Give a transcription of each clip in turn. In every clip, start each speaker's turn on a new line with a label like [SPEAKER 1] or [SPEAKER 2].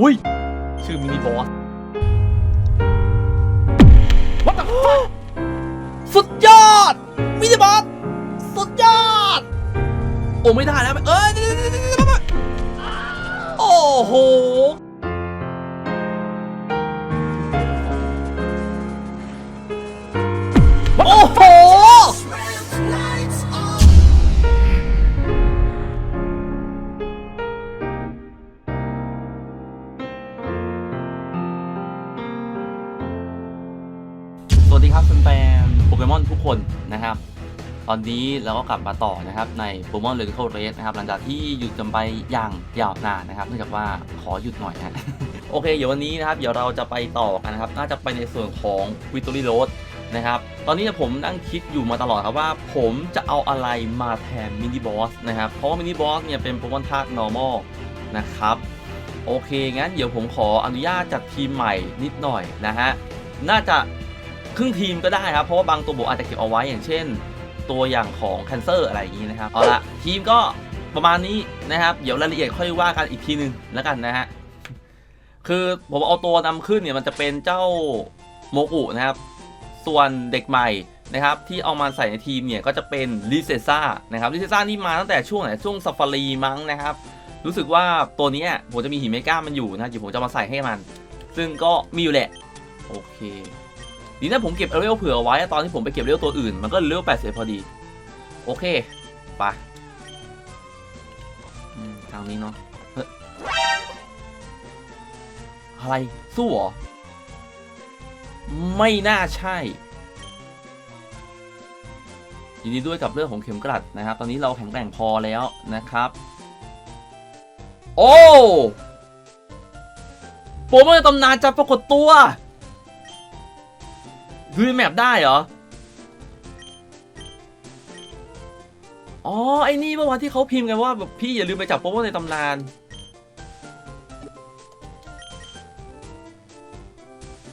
[SPEAKER 1] อุ้ย ชื่อมินิบอส What the fuck สุดยอด มินิบอส สุดยอด โอ้ไม่ได้แล้วเอ้ยเดี๋ยวเดี๋ยวเดี๋ยวเดี๋ยวเดี๋ยวโอ้โห คนนะครับ ตอนนี้เราก็กลับมาต่อนะครับในโปเกมอนเรดิโคเรสนะครับหลังจากที่หยุดกันไปอย่างยาวนานนะครับเนื่องจากว่าขอหยุดหน่อยนะโอเค เดี๋ยววันนี้นะครับเดี๋ยวเราจะไปต่อกันนะครับ น่าจะไปในส่วนของวิต o รี่โรดนะครับ ตอนนี้ผมนั่งคิดอยู่มาตลอดครับว่าผมจะเอาอะไรมาแทนมินิบอสนะครับ เพราะว่ามินิบอสเนี่ยเป็นโปเกมอนธาตุ normal นะครับ โอเค งั้นเดี๋ยวผมขออนุญาตจัดทีมใหม่นิดหน่อยนะฮะ น่าจะ ครึ่งทีมก็ได้ครับ เพราะว่าบางตัวผมอาจจะเก็บเอาไว้อย่างเช่น ตัวอย่างของแคนเซอร์อะไรอย่างนี้นะครับ เอาละทีมก็ประมาณนี้นะครับ เดี๋ยวรายละเอียดค่อยว่ากันอีกทีหนึงแล้วกันนะฮะ คือผมเอาตัวนำขึ้นเนี่ยมันจะเป็นเจ้าโมกุนะครับ ส่วนเด็กใหม่นะครับที่เอามาใส่ในทีมเนี่ยก็จะเป็นลิเซซ่านะครับลิเซซ่านี่มาตั้งแต่ช่วงไหนช่วงซาฟารีมั้งนะครับรู้สึกว่าตัวนี้ผมจะมีหิมเมก้ามันอยู่นะเดี๋ยวผมจะมาใส่ให้มัน ซึ่งก็มีอยู่แหละ โอเค ดีนะผมเก็บเลเวลเผื่อไว้ตอนที่ผมไปเก็บเลเวลตัวอื่น มันก็เลเวล80พอดี โอเคไปทางนี้เนาะอะไร สู้เหรอ ไม่น่าใช่ ยินดีด้วยกับเรื่องของเข็มกลัดนะครับ ตอนนี้เราแข็งแกร่งพอแล้วนะครับ โอ้โปรโมทในตำนานจะปรากฏตัว ดูในแมปได้เหรอ อ๋อ ไอ้นี่เมื่อวานที่เขาพิมพ์กันว่าแบบพี่อย่าลืมไปจับโปรโมทในตำนาน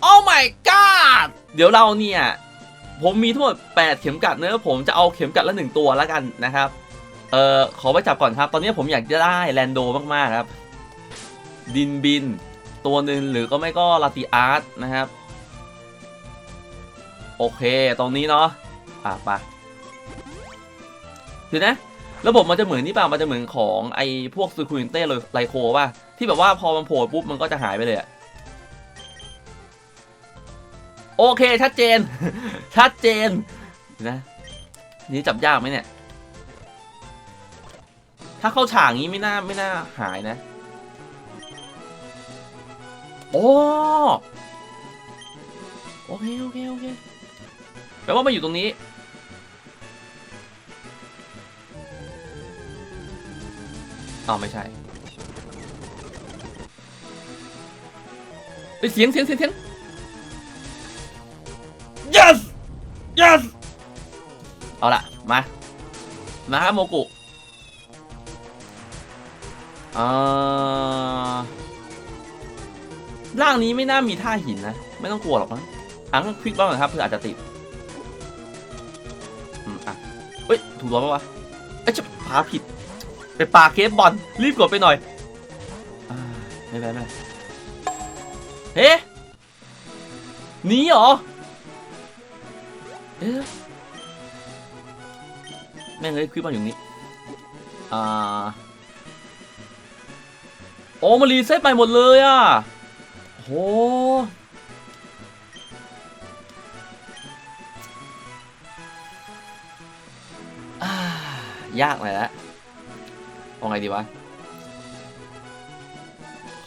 [SPEAKER 1] โอ้ my god เดี๋ยวเราเนี่ย ผมมีทั้งหมด 8 เข็มกัดเนื้อะผมจะเอาเข็มกัดละหนึ่งตัวแล้วกันนะครับ เอ่อ ขอไปจับก่อนครับ ตอนนี้ผมอยากจะได้แลนโดมาก ๆ ครับ ดินบิน ตัวหนึ่งหรือก็ไม่ก็ลาติอาร์ตนะครับ โอเค ตรงนี้เนาะอะไปเดี๋ยวนะ ระบบมันจะเหมือนนี่ป่ะมันจะเหมือนของไอ้พวกซูคูนเต้ไลโคป่ะ ที่แบบว่าพอมันโผล่ปุ๊บมันก็จะหายไปเลยอะโอเค ชัดเจน ชัดเจนดูนะ นี่จับยากไหมเนี่ย ถ้าเข้าฉากนี้ไม่น่าไม่น่าหายนะ โอ้โอเค โอเค โอเค ลว่ามาอยู่ตรงนี้อ้าวไม่ใช่เฮ้ยเสียงเสียงเสียงเสียง yes yes เอาละมา มาครับโมกุอ่าร่างนี้ไม่น่ามีท่าหินนะ ไม่ต้องกลัวหรอกนะอังคลิกบ้างหน่อยครับเพื่ออาจจะติด เฮ้ย ถูกตัวปะวะเอ้ยจะพาผิด ไปปาเคสบอล รีบกดไปหน่อยอไม่เป็นไรไม่เป็นไรเฮ้หนีเหรอ เอ๊ะแม่งเลยคลิปมันอยู่นี้ อ่า โอ้มารีเซ็ตไปหมดเลยอะโห ยากหน่อยละเอาไงดีวะ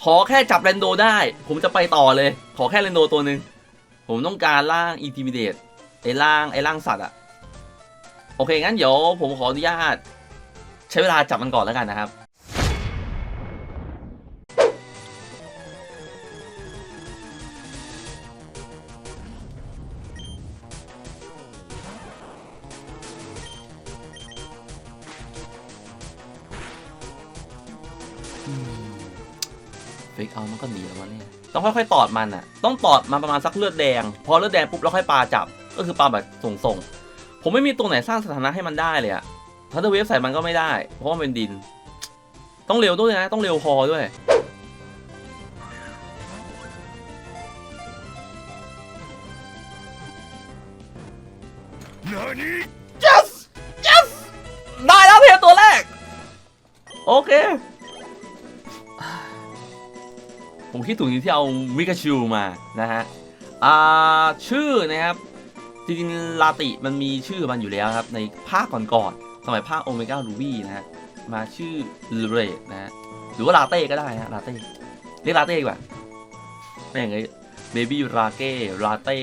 [SPEAKER 1] ขอแค่จับเรนโดได้ ผมจะไปต่อเลย ขอแค่เรนโดตัวหนึ่งผมต้องการร่างอินทิมิเดตไอ้ร่างไอ้ร่างสัตว์อะโอเคงั้นเดี๋ยวผมขออนุญาต ใช้เวลาจับมันก่อนแล้วกันนะครับ กเอามันก็หนีแล้ววะเนี่ยต้องค่อยๆตอดมันอะ ต้องตอดมันประมาณสักเลือดแดง พอเลือดแดงปุ๊บแล้วค่อยปลาจับ ก็คือปลาแบบส่งๆ ผมไม่มีตัวไหนสร้างสถานะให้มันได้เลยอะทัตเตอร์เวฟใส่มันก็ไม่ได้ เพราะว่ามันเป็นดิน ต้องเร็วด้วยนะ ต้องเร็วพอด้วย คิดถูกจริงที่เอาวิกาชูมานะฮะอ่าชื่อนะครับจริงๆลาติมันมีชื่อมันอยู่แล้วครับ ในภาคก่อนๆสมัยภาคโอเมก้ารูบี้นะฮะมาชื่อเรดนะฮะหรือว่าลาเต้ก็ได้นะลาเต้เรียกลาเต้ดีกว่าไม่อย่างไงเบบี้ลาเก้ลาเต้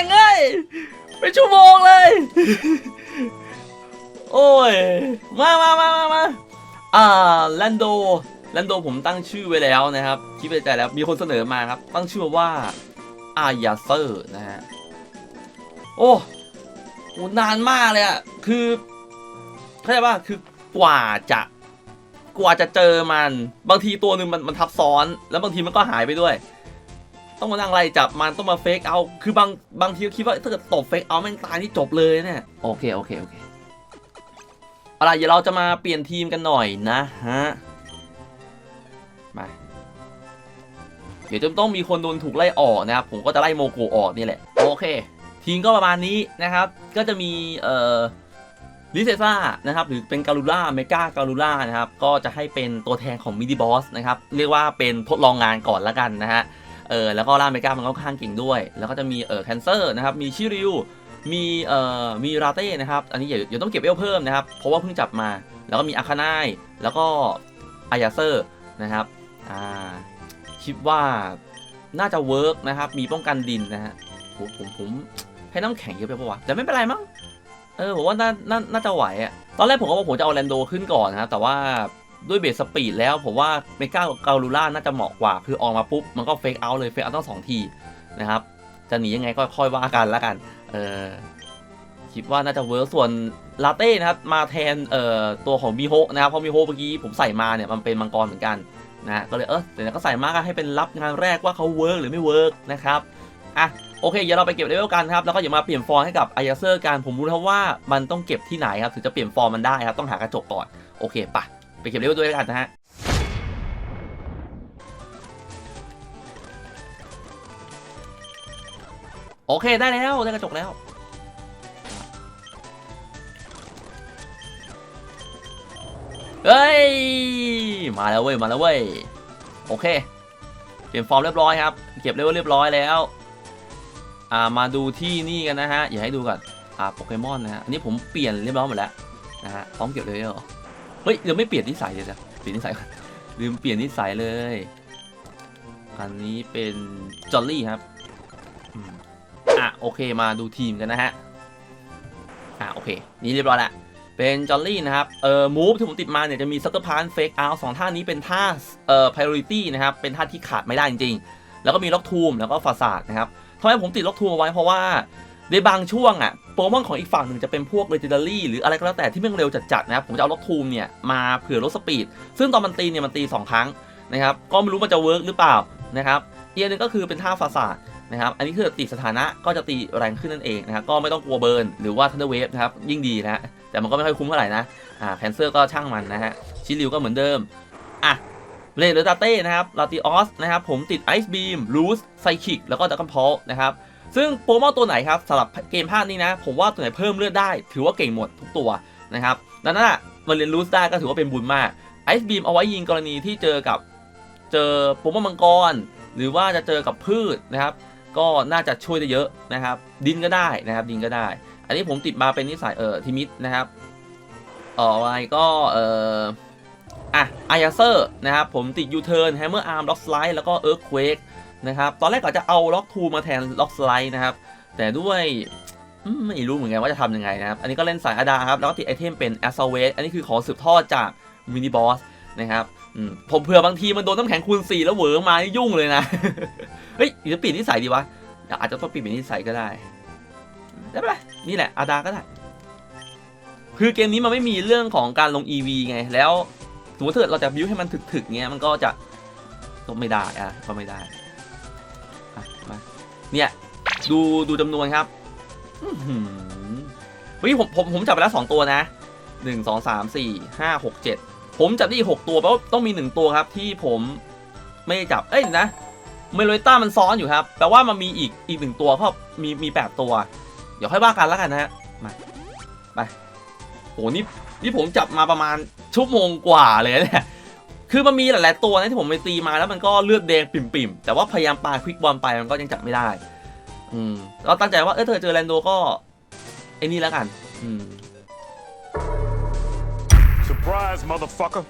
[SPEAKER 1] งเอ้ยเป็นชั่วโมงเลย โอ้ย มามามามามาอ่าแลนโดแลนโดผมตั้งชื่อไว้แล้วนะครับ คิดไปใจแล้ว มีคนเสนอมาครับ ตั้งชื่อว่าอายาเซอร์นะฮะ โอ้โหนานมากเลยอะคือเข้าใจป่ะคือกว่าจะกว่าจะเจอมัน บางทีตัวหนึ่งมันมันทับซ้อน แล้วบางทีมันก็หายไปด้วย ต้องมานั่งไล่จับมันต้องมาเฟกเอาคือบางบางทีก็คิดว่าถ้าเกิดตบเฟกเอาแม่งตายนี่จบเลยเนี่ยโอเคโอเคโอเคเอาล่ะเดี๋ยวเราจะมาเปลี่ยนทีมกันหน่อยนะฮะมาเดี๋ยวจะต้องมีคนโดนถูกไล่ออกนะครับผมก็จะไล่โมโกออกนี่แหละโอเค ทีมก็ประมาณนี้นะครับ ก็จะมีเอ่อลิเซซ่านะครับหรือเป็นการูล่าเมกาการูล่านะครับก็จะให้เป็นตัวแทนของมินิบอสนะครับเรียกว่าเป็นทดลองงานก่อนละกันนะฮะ เออแล้วก็ล่าเมกามันก็ค่อนข้างเก่งด้วย แล้วก็จะมีเออแคนเซอร์นะครับมีชิริวมีเอ่อมีราเต้นะครับอันนี้เดี๋ยวต้องเก็บเอลเพิ่มนะครับเพราะว่าเพิ่งจับมา แล้วก็มีอาคาไนแล้วก็อายาเซอร์นะครับอ่าคิดว่าน่าจะเวิร์กนะครับมีป้องกันดินนะฮะผมผมผมให้น้ำแข็งเยอะไปปะวะแต่ไม่เป็นไรมั้งเออผมว่าน่าน่าน่าจะไหวอะตอนแรกผมก็ว่าผมจะเอาแลนโดขึ้นก่อนนะครับแต่ว่า ด้วยเบสสปีดแล้ว ผมว่าเมกาเกาลูล่าน่าจะเหมาะกว่า คือออกมาปุ๊บ มันก็เฟกเอาเลยเฟกเอาต้องสองทีนะครับ จะหนียังไงก็ค่อยว่ากันและกัน เออคิดว่าน่าจะเวิร์กส่วนลาเต้นะครับ มาแทนเอ่อตัวของมิโฮนะครับเพราะมิโฮเมื่อกี้ผมใส่มาเนี่ยมันเป็นมังกรเหมือนกันนะก็เลยเออแต่ก็ใส่มาก็ให้เป็นรับงานแรกว่าเขาเวิร์กหรือไม่เวิร์กนะครับอะโอเคเดี๋ยวเราไปเก็บเลเวลกันครับแล้วก็อย่ามาเปลี่ยนฟอร์มให้กับไอยาเซอร์กันผมรู้แล้วว่ามันต้องเก็บที่ไหนครับถึงจะเปลี่ยนฟอร์มมันได้ครับต้องหากระจกก่อนโอเคปะ ไปเก็บเลเวลด้วยกันนะฮะโอเคได้แล้ว ได้กระจกแล้ว เฮ้ย มาแล้วเว้ย มาแล้วเว้ย โอเค เปลี่ยนฟอร์มเรียบร้อยครับ เก็บเลเวลเรียบร้อยแล้ว อ่า มาดูที่นี่กันนะฮะ อย่าให้ดูก่อน อ่า โปเกมอนนะฮะ อันนี้ผมเปลี่ยนเรียบร้อยหมดแล้วนะฮะ พร้อมเก็บเลยเหรอ เฮ้ยเดี๋ยวไม่เปลี่ยนนิสัยเลยจ้ะเปลี่ยนนิสัยก่อนลืมเปลี่ยนนิสัยเลย อันนี้เป็นจอลลี่ครับอะโอเคมาดูทีมกันนะฮะอะโอเคนี่เรียบร้อยล้วเป็นจอลลี่นะครับ เอ่อ มูฟที่ผมติดมาเนี่ยจะมีซัตเตอร์พานเฟกเอาสองท่านี้เป็นท่า เอ่อ priority นะครับ เป็นท่าที่ขาดไม่ได้จริงๆ แล้วก็มีล็อกทูมแล้วก็ฟาซาดนะครับทำไมผมติดล็อกทูมเอาไว้เพราะว่า ในบางช่วงอะโปรโมอนของอีกฝั่งหนึ่งจะเป็นพวก legendary หรืออะไรก็แล้วแต่ที่ม่งเร็วจัดๆนะครับผมจะเอาล็อกทูมเนี่ยมาเผื่อลดสปีด ซึ่งตอนมันตีเนี่ยมันตี 2 ครั้งนะครับก็ไม่รู้มันจะเวิร์กหรือเปล่านะครับอีกอันนึงก็คือเป็นท่าฟาซาดนะครับอันนี้คือตีสถานะก็จะตีแรงขึ้นนั่นเองนะครับก็ไม่ต้องกลัวเบิร์นหรือว่าทันเดอร์เวฟนะครับยิ่งดีนะฮะแต่มันก็ไม่ค่อยคุ้มเท่าไหร่นะอ่าแคนเซอร์ก็ช่างมันนะฮะชิลิวก็เหมือนเดิมอะเลนหรือตาเต้นะครับลาติออสนะครับผมติดไอซ์บีมรูสไซคิกแล้วก็ดักกันพอลนะครับ ซึ่งโปรโมตัวไหนครับสำหรับเกมภาคนี้นะ ผมว่าตัวไหนเพิ่มเลือดได้ ถือว่าเก่งหมดทุกตัวนะครับดังนั้นมาเรียนรูสได้ก็ถือว่าเป็นบุญมากไอซ์บีมเอาไว้ยิงกรณีที่เจอกับเจอโปรโมมังกร หรือว่าจะเจอกับพืชนะครับ ก็น่าจะช่วยได้เยอะนะครับ ดินก็ได้นะครับ ดินก็ได้ อันนี้ผมติดมาเป็นนิสัยเออทิมิตนะครับต่อไปก็เอ่ออะอยาเซอร์นะครับ ผมติดยูเทิร์นแฮมเมอร์อาร์มล็อกสไลด์แล้วก็เอิร์ q เควก นะครับตอนแรกก็จะเอาล็อกทูมาแทนล็อกสไลด์นะครับแต่ด้วยไม่รู้เหมือนกันว่าจะทำยังไงนะครับอันนี้ก็เล่นสายอาดาครับแล้วก็ติดไอเทมเป็นแอสซเวสอันนี้คือของสืบทอดจากมินิบอสนะครับผมเผื่อบางทีมันโดนน้ำแข็งคูณ4แล้วเหวอมานี่ยุ่งเลยนะ เฮ้ยหรือปิดนิสัยดีวะ อาจจะต้องปิดเป็นนิสัยก็ได้ ได้ปะนี่แหละอาดาก็ได้ คือเกมนี้มันไม่มีเรื่องของการลง EV ไง แล้วสมมติถ้าเราจะบิวให้มันถึกๆเงี้ย มันก็จะก็ไม่ได้อะก็ไม่ได้ เนี่ยดูดูจำนวนครับอื้อหือเฮ้ยผมผมผมจับไปแล้วสองตัวนะหนึ่งสองสามสี่ห้าหกเจ็ดผมจับได้อีกหกตัวแปลว่าต้องมีหนึ่งตัวครับ ที่ผมไม่ได้จับเอ้ยนะเมโลต้ามันซ้อนอยู่ครับแปลว่ามันมีอีกอีกหนึ่งตัวเพราะมีมีแปดตัว เดี๋ยวค่อยว่ากันแล้วกันนะฮะมาไปโอ้นี่นี่ผมจับมาประมาณชั่วโมงกว่าเลยนะเนี่ย คือมันมีหลาย ๆ ตัวนะที่ผมไปตีมาแล้วมันก็เลือดแดงปิ่มๆ แต่ว่าพยายามปาควิกบอลไปมันก็ยังจับไม่ได้ อืมเราตั้งใจว่า เออเธอเจอแลนโดก็ไอ้นี่แล้วกัน อืม
[SPEAKER 2] Surprise, motherfucker.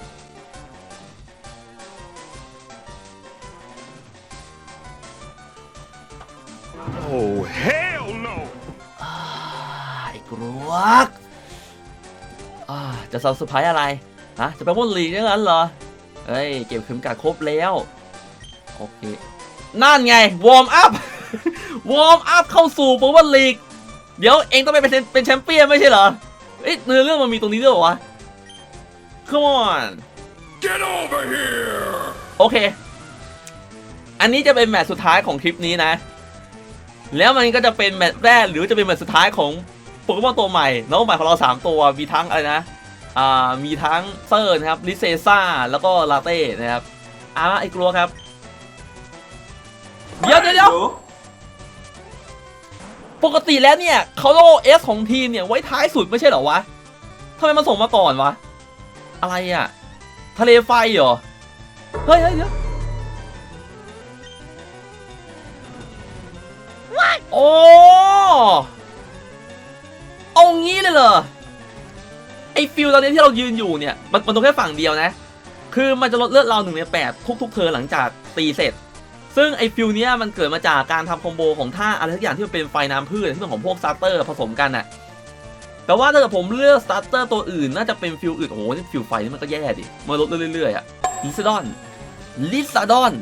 [SPEAKER 2] Oh, hell no!
[SPEAKER 1] อ่าไอ้กรวกอ่าจะเซอร์ไพรส์อะไรฮะจะไปพ่นลีกอย่างนั้นเหรอ เอ้ย เก็บเข็มกัดครบแล้ว โอเค นั่นไง วอร์มอัพ วอร์มอัพเข้าสู่โปรวันลีก เดี๋ยวเองต้องไปเป็นเป็นแชมเปี้ยนไม่ใช่เหรอ เอ้ยเนื้อเรื่องมันมีตรงนี้ด้วยเหรอวะ Come on
[SPEAKER 2] Get over here!
[SPEAKER 1] โอเค อันนี้จะเป็นแมตช์สุดท้ายของคลิปนี้นะ แล้วมันก็จะเป็นแมตช์แรกหรือจะเป็นแมตช์สุดท้ายของโปเกมอนตัวใหม่ น้องใหม่ของเรา 3 ตัว มีทั้งอะไรนะอ่า มีทั้งเซอร์นะครับลิเซซ่าแล้วก็ลาเต้นะครับอ่าไอ้กลัวครับเดี๋ยวเดี๋ยวเดี๋ยวปกติแล้วเนี่ยเขาโลเอสของทีมเนี่ยไว้ท้ายสุดไม่ใช่เหรอวะทำไมมาส่งมาก่อนวะ อะไรอะ ทะเลไฟเหรอ เฮ้ยเฮ้ยเดี๋ยวโอ้เอางี้เลยเหรอไอฟิลตอนนี้ที่เรายืนอยู่เนี่ยมันมันตรงแค่ฝั่งเดียวนะ คือมันจะลดเลือดเราหนึ่งในแปดทุกๆเธอหลังจากตีเสร็จ ซึ่งไอฟิลเนี้ยมันเกิดมาจากการทำคอมโบของท่าอะไรทุกอย่างที่มันเป็นไฟน้ำพืชที่เป็นของพวกสตาร์เตอร์ผสมกันน่ะแต่ว่าถ้าเกิดผมเลือกสตาร์เตอร์ตัวอื่นน่าจะเป็นฟิลอื่นโอ้โหฟิลไฟนี่มันก็แย่ดิมันลดเรื่อยๆอะลิซาดอนลิซาดอน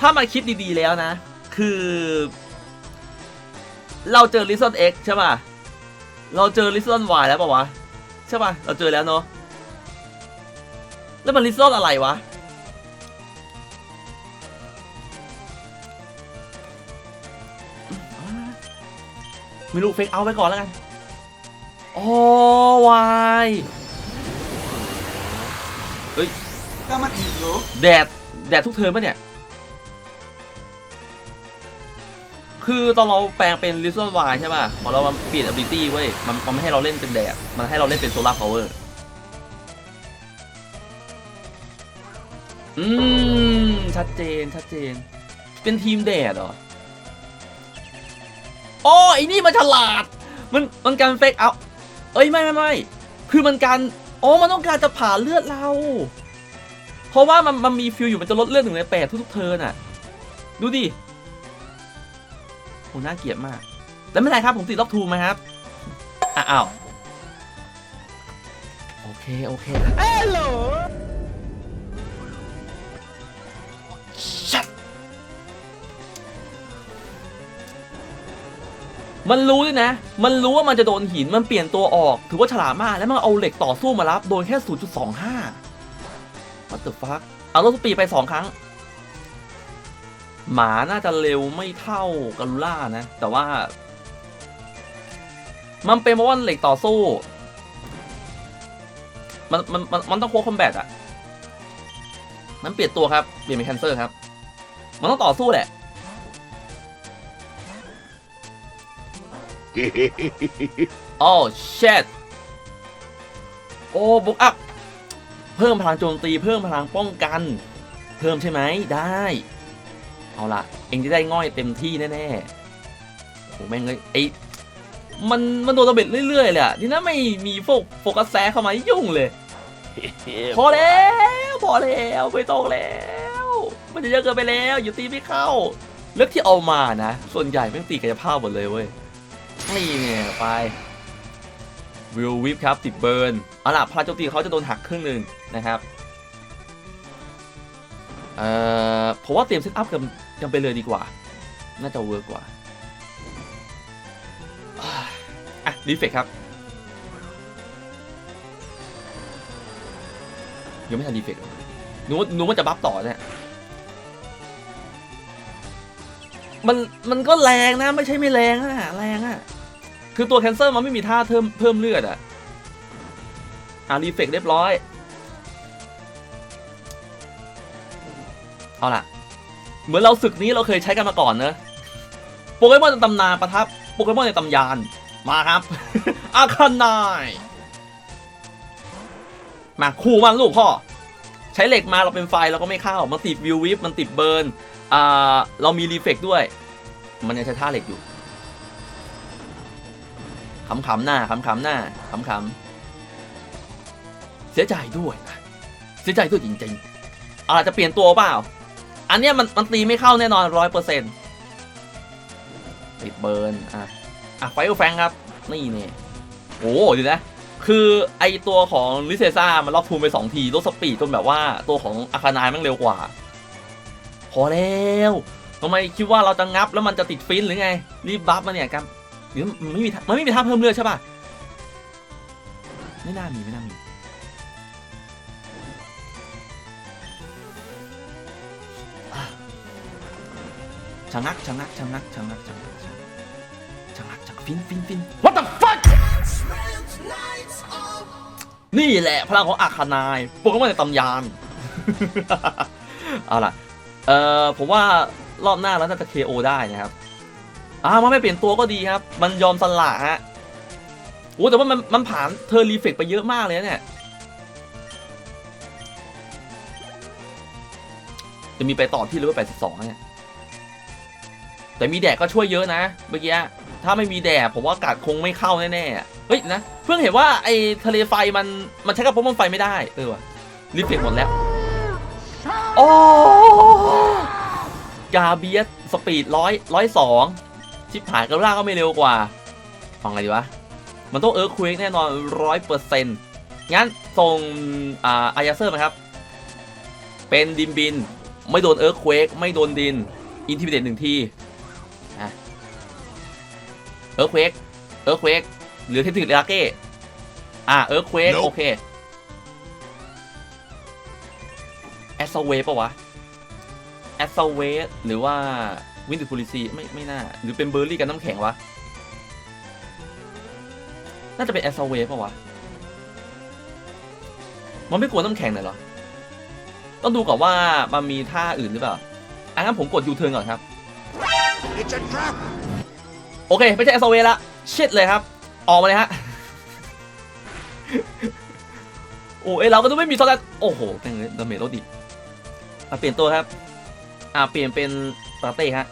[SPEAKER 1] ถ้ามาคิดดีๆแล้วนะ คือ เราเจอลิซอน X ใช่ป่ะ เราเจอลิซอน Y แล้วป่ะวะ ใช่ป่ะ เราเจอแล้วเนาะ แล้วมันลิซอนอะไรวะ ไม่รู้เฟกเอาไว้ก่อนแล้วกันอ๋อวาย
[SPEAKER 3] ก็มันอีกอยู่
[SPEAKER 1] แดด แดดทุกเทอมปะเนี่ย คือตอนเราแปลงเป็น l i s t e n Y ใช่ป่ะพอเรามันเปลี่ยน ability เว้ยมันมันไม่ให้เราเล่นเป็นแดดมันให้เราเล่นเป็น solar power อืม ชัดเจนชัดเจน เป็นทีมแดดเหรออ๋อไอ้นี่มันฉลาด มันมันการเฟกเอาเอ้ยไม่ไม่ไม่คือมันการอ๋อมันต้องการจะผ่าเลือดเรา เพราะว่ามันมันมีฟิลอยู่มันจะลดเลือดหนึ่งในแปดทุกๆเทิร์นอะ ดูดิ หน่าเกลียดมาก แล้วไม่เป็นไรครับผมติดล็อกทูมาครับอะอ้าวโอเค โอเค
[SPEAKER 3] เอ้โหล
[SPEAKER 1] ชัดมันรู้ด้วยนะ มันรู้ว่ามันจะโดนหิน มันเปลี่ยนตัวออก ถือว่าฉลาดมาก แล้วมันเอาเหล็กต่อสู้มารับ โดนแค่ 0.25 What the fuck เอารถสปีดไปสองครั้ง หมาน่าจะเร็วไม่เท่ากาลูล่านะ แต่ว่า มันเป็นเพราะว่าเหล็กต่อสู้ มันมันมันมันต้องโค้คอมแบทอะมันเปลี่ยนตัวครับ เปลี่ยนเป็นแคนเซอร์ครับ มันต้องต่อสู้แหละ โอ้เชดโอ้บุกอัพ เพิ่มพลังโจมตี เพิ่มพลังป้องกัน เพิ่มใช่ไหม ได้ เอาละเองจะได้ง่อยเต็มที่แน่ๆโอ้แม่งเลยไอมันมันโดนระเบิดเรื่อยๆเลยอะนี่นะไม่มีโฟกโฟกัสแซะเข้ามายุ่งเลย พอแล้วพอแล้วไม่ต้องแล้ว มันจะเยอะเกินไปแล้วอย่าตีไม่เข้าเลือกที่เอามานะ ส่วนใหญ่แม่งตีกายภาพหมดเลยเว้ยนี่ไงไปวิลวิปครับติดเบิร์นเอาล่ะพลังโจมตีเขาจะโดนหักครึ่งหนึ่งนะครับเอ่อผมว่าเตรียมเซตอัพกัน กันไปเลยดีกว่า น่าจะเวิร์กกว่าอะอะรีเฟกครับ ยังไม่ทันรีเฟกหนูว่าหนูว่าจะบัฟต่อเนี่ยมันมันก็แรงนะ ไม่ใช่ไม่แรงอะแรงอะคือตัวแคนเซอร์มันไม่มีท่าเพิ่มเพิ่มเลือดอะอ่ารีเฟกเรียบร้อย เอาล่ะ เหมือนเราศึกนี้เราเคยใช้กันมาก่อนเนอะโปเกมอนในตำนานประทับโปเกมอนในตำยานมาครับ อาคานายมาคู่มันลูกพ่อ ใช้เหล็กมาเราเป็นไฟเราก็ไม่เข้า มันติดวิววิฟมันติดเบิร์นอ่าเรามีรีเฟกด้วย มันยังใช้ท่าเหล็กอยู่ขำๆหน้าขำๆหน้าขำๆเสียใจด้วยนะเสียใจด้วยจริงๆอาจจะเปลี่ยนตัวเปล่า อันเนี้ยมันมันตีไม่เข้าแน่นอนร้อยเปอร์เซ็นต์ติดเบิร์นอะอะไฟแฟงครับ นี่เนี่ยโอ้เดี๋ยวนะ คือไอตัวของลิเซซ่ามันล็อกทูมไปสองทีลดสปีดจนแบบว่าตัวของอาคานายมันเร็วกว่า พอแล้วทำไมคิดว่าเราจะงับแล้วมันจะติดฟินหรือไง รีบบัฟมาเนี่ยกันหรือมันไม่มีมันไม่มีท่าเพิ่มเลือดใช่ป่ะ ไม่น่ามีไม่น่ามี ชะงักชะงักชะงักชะงักชะงักชะงักชะงักชะงักฟินฟินฟิน What the fuck นี่แหละพลังของอาคานายโปเกมอนในตำยานเอาล่ะเอ่อผมว่ารอบหน้าแล้วน่าจะ KO ได้นะครับอ่ามันไม่เปลี่ยนตัวก็ดีครับ มันยอมสละฮะโอ้แต่ว่ามันมันผ่านเธอรีเฟกไปเยอะมากเลยนะเนี่ยจะมีไปต่อที่เลเวล82เนี่ย แต่มีแดดก็ช่วยเยอะนะเมื่อกี้ถ้าไม่มีแดดผมว่าอากาศคงไม่เข้าแน่ๆเฮ้ยนะ เพิ่งเห็นว่าไอ้ทะเลไฟมันมันใช้กับโปเกมอนไฟไม่ได้เออว่ะรีเฟกหมดแล้วโอ้กาเบียสสปีดร้อยร้อยสองชิปหายกระล่าก็ไม่เร็วกว่าฟังอะไงดีวะมันต้องเอิร์คเวกแน่นอนร้อยเปอร์เซ็นต์งั้นส่งอ่าอายาเซอร์มาครับ เป็นดินบิน ไม่โดนเอิร์คเวกไม่โดนดิน อินทิมิเดตหนึ่งที เอิร์คเวกเอิร์คเวกหรือเทคนิคลาเก้อะเอิร์คเวก
[SPEAKER 2] Nope
[SPEAKER 1] โอเคแอสเวปะวะแอสเวสหรือว่าวินดิฟูลิซีไม่ไม่น่า หรือเป็นเบอร์รี่กับน้ำแข็งวะ น่าจะเป็นแอสเวปะวะ มันไม่กลัวน้ำแข็งเลยเหรอ ต้องดูก่อนว่ามันมีท่าอื่นหรือเปล่าอังั้นผมกดยูเทิร์นก่อนครับ
[SPEAKER 2] It's a trap!
[SPEAKER 1] โอเค ไม่ใช่แอสเวละเช็ดเลยครับ ออกมาเลยฮะ โอ้ยเราก็ต้องไม่มีโซลัสโอ้โหแม่งเลยดาเมจลดดิอะเปลี่ยนตัวครับ อ่าเปลี่ยนเป็นลาเต้ฮะ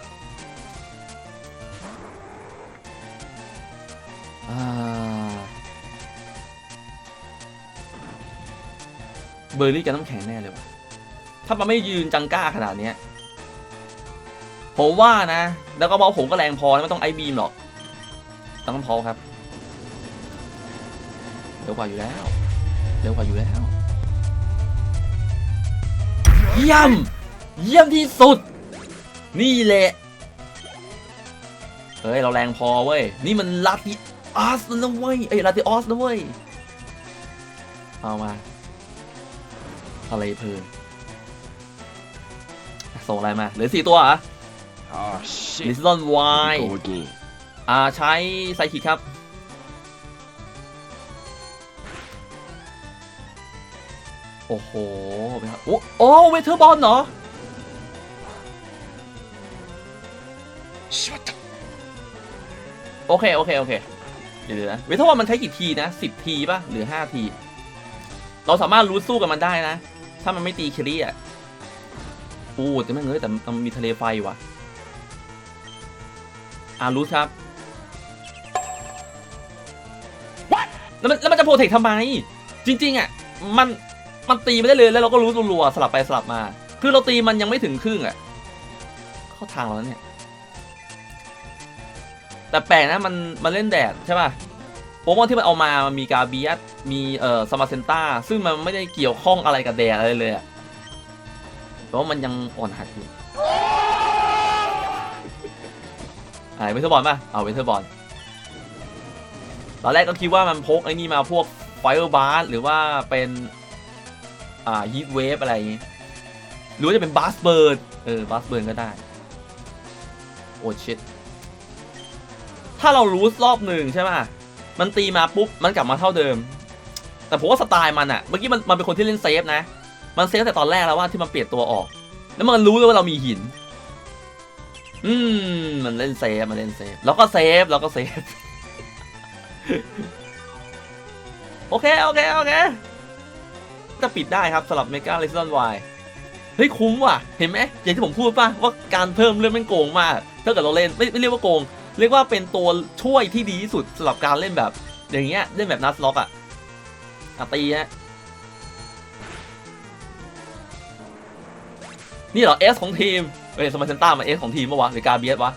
[SPEAKER 1] เบอร์รี่กับน้ำแข็งแน่เลยวะถ้ามันไม่ยืนจังก้าขนาดนี้ ผมว่านะ แล้วก็บอกผมก็แรงพอไม่ต้องไอบีมหรอก ต้องพอครับ เร็วกว่าอยู่แล้ว เร็วกว่าอยู่แล้ว เยี่ยม เยี่ยมที่สุด นี่แหละ เฮ้ย เราแรงพอเว้ย นี่มันลาติออสนะเว้ย เอ้ยลาติออสนะเว้ย เอามา อะไรเพลินส่งอะไรมา เหลือสี่ตัวเห รอ
[SPEAKER 2] Oh,
[SPEAKER 1] ลิ
[SPEAKER 2] shit.
[SPEAKER 1] ซอนไว
[SPEAKER 2] Go again.
[SPEAKER 1] อ่าใช้ไซคิกครับ โอ้โหเป็นครับโอ้โอ้เวเทอร์บอลเหรอโอเค โอเค โอเค เดี๋ยวๆนะ เวเทอร์บอลมันใช้กี่ทีนะสิบทีป่ะ หรือห้าที เราสามารถรู้สู้กับมันได้นะ ถ้ามันไม่ตีเคลรี่อะอู้แต่ไม่งเงยแต่มันมีทะเลไฟว่ะ อารู้ครับแล้วมันแล้วมันจะโปรเทคทำไม จริง ๆ อะ มันมันตีไม่ได้เลยแล้วเราก็รู้รัวๆสลับไปสลับมา คือเราตีมันยังไม่ถึงครึ่งอะ เข้าทางเราแล้วเนี่ย แต่แปลกนะมันมันเล่นแดดใช่ป่ะโปเกมอนที่มันเอามามันมีกาเบียสมีเอ่อสมาเซนต้า ซึ่งมันไม่ได้เกี่ยวข้องอะไรกับแดดอะไรเลยอะแต่ว่ามันยังอ่อนหัดอยู่ อ่าเวเทอร์บอลป่ะ เอาเวเทอร์บอลตอนแรกก็คิดว่ามันพกไอ้นี่มาพวกไฟเออร์บาร์หรือว่าเป็น อ่าฮีทเวฟอะไรอย่างงี้หรือว่าจะเป็นบาสเบิร์นเออบาสเบิร์นก็ได้ โอ้ชิตถ้าเรารู้รอบหนึ่งใช่ไหมมันตีมาปุ๊บ มันกลับมาเท่าเดิม แต่ผมว่าสไตล์มันอะเมื่อกี้มันมันเป็นคนที่เล่นเซฟนะ มันเซฟแต่ตอนแรกแล้วว่าที่มันเปลี่ยนตัวออก แล้วมันรู้เลยว่าเรามีหิน อืมมันเล่นเซฟมันเล่นเซฟแล้วก็เซฟแล้วก็เซฟโอเค โอเค โอเค จะปิดได้ครับสำหรับเมกาเลส o อนวายเฮ้ย คุ้มว่ะ เห็นไหมอย่างที่ผมพูดป่ะ ว่าการเพิ่มเรื่องแม่งโกงมากถ้าเกิดเราเล่นไม่ไม่เรียกว่าโกง เรียกว่าเป็นตัวช่วยที่ดีที่สุดสำหรับการเล่นแบบ อย่างเงี้ยเล่นแบบนัสล็อกอะอะตีฮะนี่เหรอเอสของทีม เอ้ยสมาร์เซนต้ามาเอสของทีมปะวะหรือกาเบียสวะ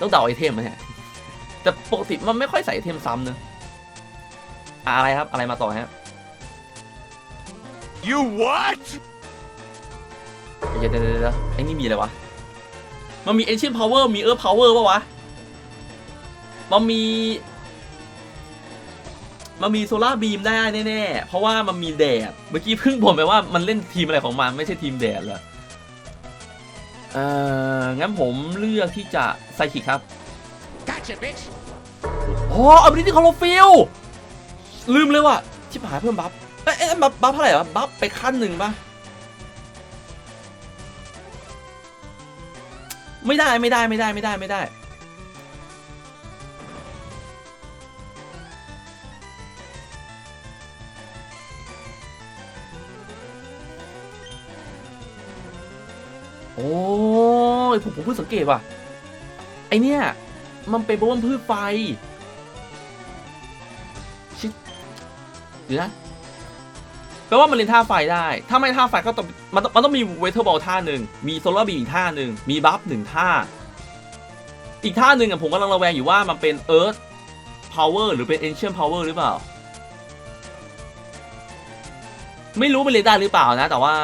[SPEAKER 1] ต้องเดาไอเทมไหมเนี่ยแต่ปกติมันไม่ค่อยใส่ไอเทมซ้ำเนอะอะอะไรครับอะไรมาต่อฮะ
[SPEAKER 2] You what?
[SPEAKER 1] เดี๋ยวเดี๋ยวเดี๋ยวเดี๋ยวไอ้นี่มีอะไรวะ มันมี ancient power มี earth power ปะวะ มันมี มันมีโซลาร์บีมได้แน่ๆ เพราะว่ามันมีแดด เมื่อกี้เพิ่งบ่นไปว่ามันเล่นทีมอะไรของมันไม่ใช่ทีมแดดเหรอเอ่องั้นผมเลือกที่จะไซคิกครับ
[SPEAKER 2] Gotcha, bitch.
[SPEAKER 1] อ๋ออันนี้ที่คอโลฟิลลืมเลยว่ะชิบหายเพิ่มบัฟ เอ้ยเอ้ยบัฟบัฟเท่าไหร่วะ บัฟไปขั้นหนึ่งปะไม่ได้ไม่ได้ไม่ได้ไม่ได้ไม่ได้ โอ้ยผมผมเพิ่งสังเกตว่ะไอเนี่ยมันเป็นโปเกมอนพืชไฟชิดเดี๋ยวนะแปลว่ามันเล่นท่าไฟได้ ถ้าไม่ท่าไฟก็ต้องมันต้องมันต้องมีเวทเทอร์บอลท่าหนึ่งมีโซลาร์บีอีกท่าหนึ่งมีบัฟหนึ่งท่า อีกท่าหนึ่งอะผมกำลังระแวงอยู่ว่ามันเป็นเอิร์ธพาวเวอร์หรือเป็นเอนเชียนพาวเวอร์หรือเปล่า ไม่รู้มันเล่นได้หรือเปล่านะ แต่ว่า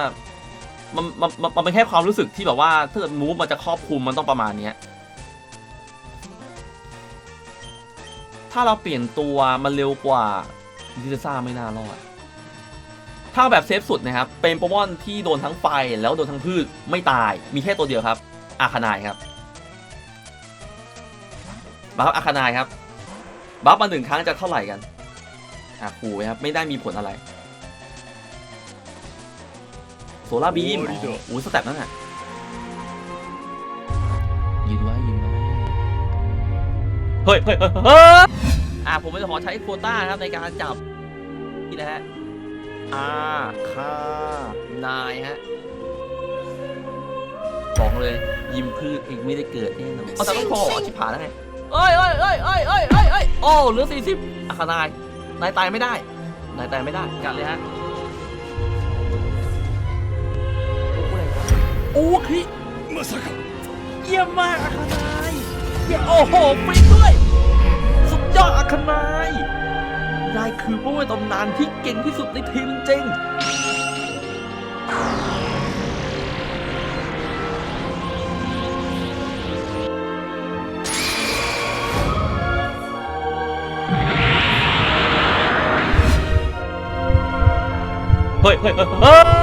[SPEAKER 1] มันมันมันเป็นแค่ความรู้สึกที่แบบว่าถ้าเกิดมูฟมันจะครอบคลุมมันต้องประมาณเนี้ยถ้าเราเปลี่ยนตัวมันเร็วกว่าดิเซซ่าไม่น่ารอด ถ้าแบบเซฟสุดนะครับ เป็นโปเกมอนที่โดนทั้งไฟแล้วโดนทั้งพืชไม่ตาย มีแค่ตัวเดียวครับ อาคานายครับ บัฟอาคานายครับ บัฟมาหนึ่งครั้งจะเท่าไหร่กัน อะขู่ครับ ไม่ได้มีผลอะไร ลาร์บีม
[SPEAKER 2] โอ้ยเดี๋ยว
[SPEAKER 1] โอ้ยสเต็ปนั่นน่ะยืนไว้ยืนไว้เฮ้ยเฮ้ยเฮ้ยเฮ้ยอะผมจะขอใช้โควต้านะครับในการจับนี่นะฮะอาคานายฮะบอกเลยยิมพืชเองไม่ได้เกิดแน่นอนเอาแต่ต้องคอเหรอชิบหายแล้วไงเอ้ยเอ้ยเอ้ยเอ้ยเอ้ยเอ้ยเอ้ยโอ้เหลือสี่สิบอาคานายนายตายไม่ได้นายตายไม่ได้กันเลยฮะ โอ้คลิ
[SPEAKER 2] まさか
[SPEAKER 1] เยี่ยมมากอาคานายเยี่ยมโอ้โหฟรีด้วย สุดยอดอาคานาย นายคือผู้ในตำนานที่เก่งที่สุดในทีมจริง เฮ้ยเฮ้ยเฮ้ยเฮ้ย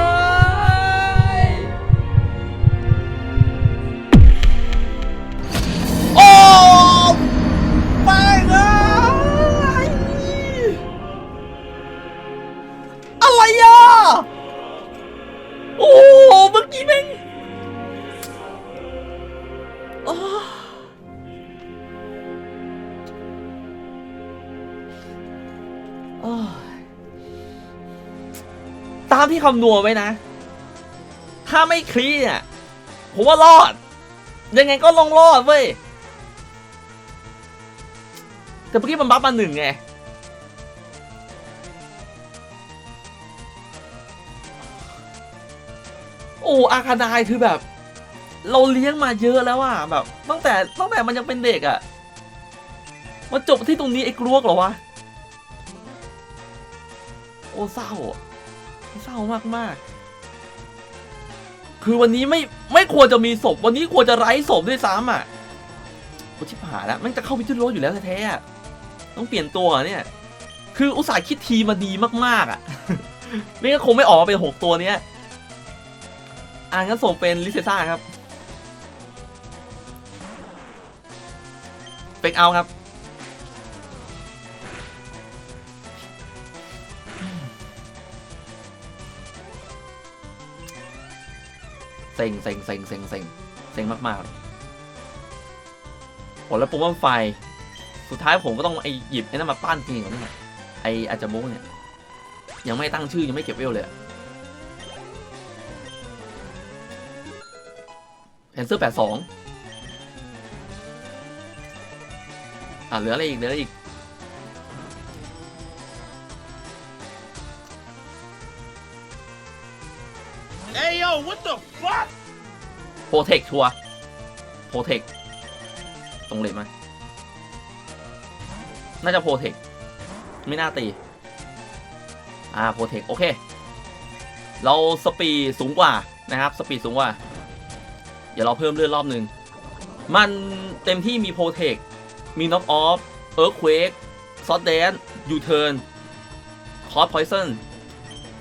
[SPEAKER 1] คำนวณไว้นะ ถ้าไม่คลีเนี่ยผมว่ารอด ยังไงก็ลงรอดเว้ย แต่เมื่อกี้มันบัฟมาหนึ่งไงโอ้อาคาดายคือแบบ เราเลี้ยงมาเยอะแล้วอะแบบ ตั้งแต่ตั้งแต่มันยังเป็นเด็กอะมาจบที่ตรงนี้ไอ้กลวกเหรอวะ โอ้เศร้าอะ เศร้ามากมากๆ คือวันนี้ไม่ไม่ควรจะมีศพ วันนี้ควรจะไร้ศพด้วยซ้ำอะโอ้ชิบหายแล้วมันจะเข้าพิจุโรอยู่แล้วแท้ๆต้องเปลี่ยนตัวเนี่ย คืออุตส่าห์คิดทีมาดีมากๆอะไม่งั้นคงไม่ออกมาเป็นหกตัวเนี้ยอ่างั้นส่งเป็นลิเซซ่าครับเฟกเอาครับ ซ็งเซ็งเซ็งเซ็งเซ็งเซ็งมากๆโอ้แล้วปเกมอนไฟ สุดท้ายผมก็ต้องไอหยิบไอ้นั่นมาปั้นจริงเหรอนี่ไออาจจะโมเนี่ย ยังไม่ตั้งชื่อยังไม่เก็บเวลเลยแอนเซอร์แปดสองอะเหลืออะไรอีกเหลืออะไรอีก โปรเทคชัวโปรเทคตรงเลยไหมน่าจะโปรเทคไม่น่าตี อ่าโปรเทคโอเค เราสปีดสูงกว่านะครับ สปีดสูงกว่า เดี๋ยวเราเพิ่มเลือดรอบหนึ่ง มันเต็มที่มีโปรเทค มีน็อกออฟ เอิร์ q เควกซอดแดนยูเทิร์นคอร์ p พอย s น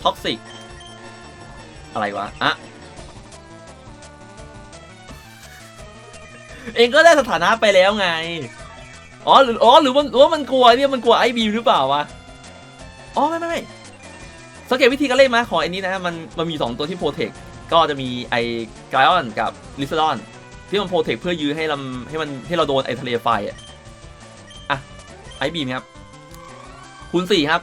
[SPEAKER 1] ท็อกซิก อะไรวะ อะ เองก็ได้สถานะไปแล้วไง อ๋อหรืออ๋อหรือมันหรือว่ามันกลัวเนี่ยมันกลัวไอบีหรือเปล่าวะ อ๋อไม่ไม่ไม่สังเกตวิธีการเล่นมาของไอ้นี้นะมันมันมี 2 ตัวที่โปรเทคก็จะมีไอไกออนกับลิซ a ดอนที่มันโปรเทคเพื่อยื้อให้เราให้มันให้เราโดนไอทะเลไฟอะอะไอบีมครับคูณ4ครับ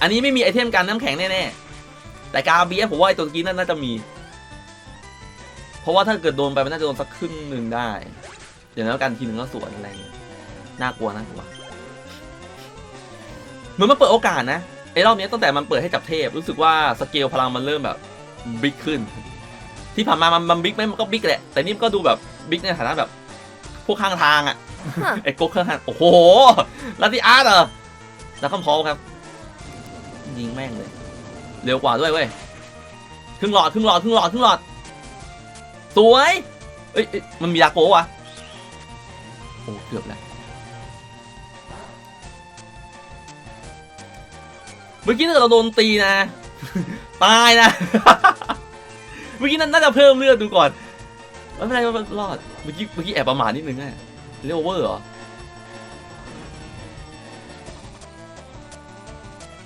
[SPEAKER 1] อันนี้ไม่มีไอเทมการน้ำแข็งแน่ๆ แต่กาเบียผมว่าไอตัวกี้นั่นน่าจะมี เพราะว่าถ้าเกิดโดนไปมันน่าจะโดนสักครึ่งหนึ่งได้ เดี๋ยวแล้วกันทีหนึ่งก็สวนอะไรเงี้ยน่ากลัวน่ากลัวเหมือนมันเปิดโอกาสนะไอ้รอบนี้ตั้งแต่มันเปิดให้จับเทพ รู้สึกว่าสเกลพลังมันเริ่มแบบบิ๊กขึ้น ที่ผ่านมามันมันบิ๊กไหมมันก็บิ๊กแหละแต่นี่มันก็ดูแบบบิ๊กในฐานะแบบ พวกข้างทางอะ
[SPEAKER 4] Huh.
[SPEAKER 1] ไอ้ก๊กข้างทางโอ้โหลาติอาร์ตเหรอแล้วคำพอครับ ยิงแม่งเลย เร็วกว่าด้วยเว้ยครึ่งหลอดครึ่งหลอดครึ่งหลอดครึ่งหลอดสวยเอ้ยเอ้ยมันมียาโกะวะโอ้เกือบแล้วเมื่อกี้ถ้าเกิดเราโดนตีนะ ตายนะ เมื่อกี้นั้นน่าจะเพิ่มเลือดดูก่อนไม่เป็นไรไม่เป็นไรรอด เมื่อกี้เมื่อกี้แอบประมาทนิดนึงนะเรียกว่าเวอร์เหรอ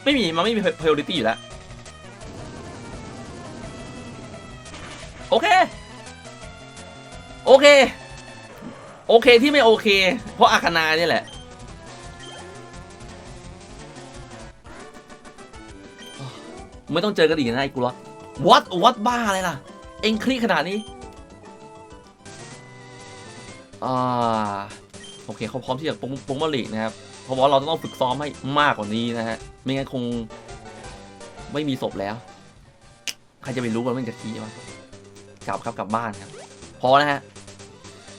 [SPEAKER 1] ไม่มี มันไม่มี priority อยู่แล้ว โอเค โอเค โอเคที่ไม่โอเค เพราะอาคนาเนี่ยแหละไม่ต้องเจอกันอีกนะไอ้กูรอวัดวัดบ้าอะไรล่ะ เอ็งคลี่ขนาดนี้อ่าโอเคเขาพร้อมที่จะปงปงมาลีกนะครับ เพราะว่าเราต้องฝึกซ้อมให้มากกว่านี้นะฮะ ไม่งั้นคงไม่มีศพแล้ว ใครจะไปรู้ว่ามันจะขี้วะกลับครับกลับบ้านครับ พอนะฮะ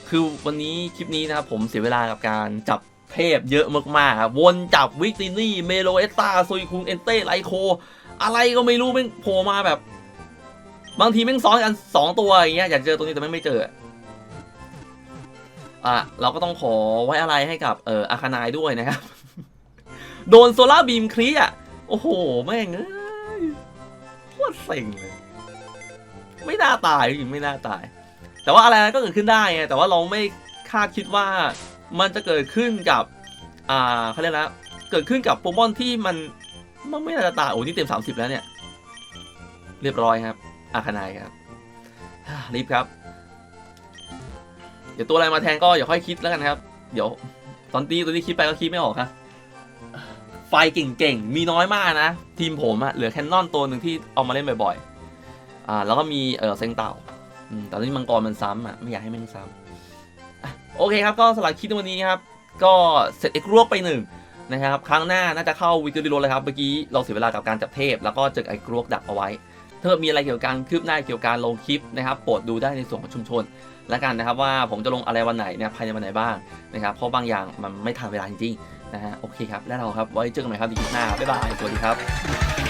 [SPEAKER 1] คือวันนี้คลิปนี้นะครับผมเสียเวลากับการจับเทพเยอะมากๆครับวนจับวิกตินี่เมโลเอสตาซุยคุงเอนเต้ไลโค อะไรก็ไม่รู้แม่งโผล่มาแบบ บางทีแม่งซ้อนกันสองตัวอย่างเงี้ยอยากเจอตัวนี้แต่แม่ไม่เจออะเราก็ต้องขอไว้อะไรให้กับเอ่ออาคานายด้วยนะครับ โดนโซล่าบีมคลีอะโอ้โห แม่งเอ้ยโคตรเซ็งเลย ไม่น่าตายจริงๆไม่น่าตาย แต่ว่าอะไรก็เกิดขึ้นได้ไงแต่ว่าเราไม่คาดคิดว่ามันจะเกิดขึ้นกับอ่าเขาเรียกแล้วเกิดขึ้นกับโปเกมอนที่มันมันไม่น่าจะตายโอ้นี่เต็ม 30 แล้วเนี่ย เรียบร้อยครับอาคานายครับรีบครับ เดี๋ยวตัวอะไรมาแทนก็อย่าค่อยคิดแล้วกันครับ เดี๋ยว ตอนตีตัวที่คิดไปก็คิดไม่ออกครับไฟเก่งๆ มีน้อยมากนะ ทีมผมอะเหลือแคนนอนตัวหนึ่งที่เอามาเล่นบ่อยๆ อ่า แล้วก็มีเออเซงเต่า ต่ตอนนี้มังกรมันซ้ำอะไม่อยากให้มันซ้ำโอเคครับก็สำหรับคลิปในวันนี้ครับ ก็เสร็จเอกรวบไปหนึ่งนะครับครั้งหน้าน่าจะเข้าวิกฤตโรเลยครับเมื่อกี้เราเสียเวลากับการจับเทพ แล้วก็เจอไอ้กรวกดักเอาไว้ ถ้าเกิดมีอะไรเกี่ยวกับการคืบหน้าเกี่ยวกับการลงคลิปนะครับโปรดดูได้ในส่วนของชุมชนแล้วกันนะครับว่าผมจะลงอะไรวันไหนเนี่ยภายในวันไหนบ้างนะครับเพราะบางอย่างมันไม่ทันเวลาจริงๆนะฮะโอเคครับแล้วเราครับไว้เจอกันใหม่ครับในคลิปหน้าบ๊ายบายสวัสดีครับ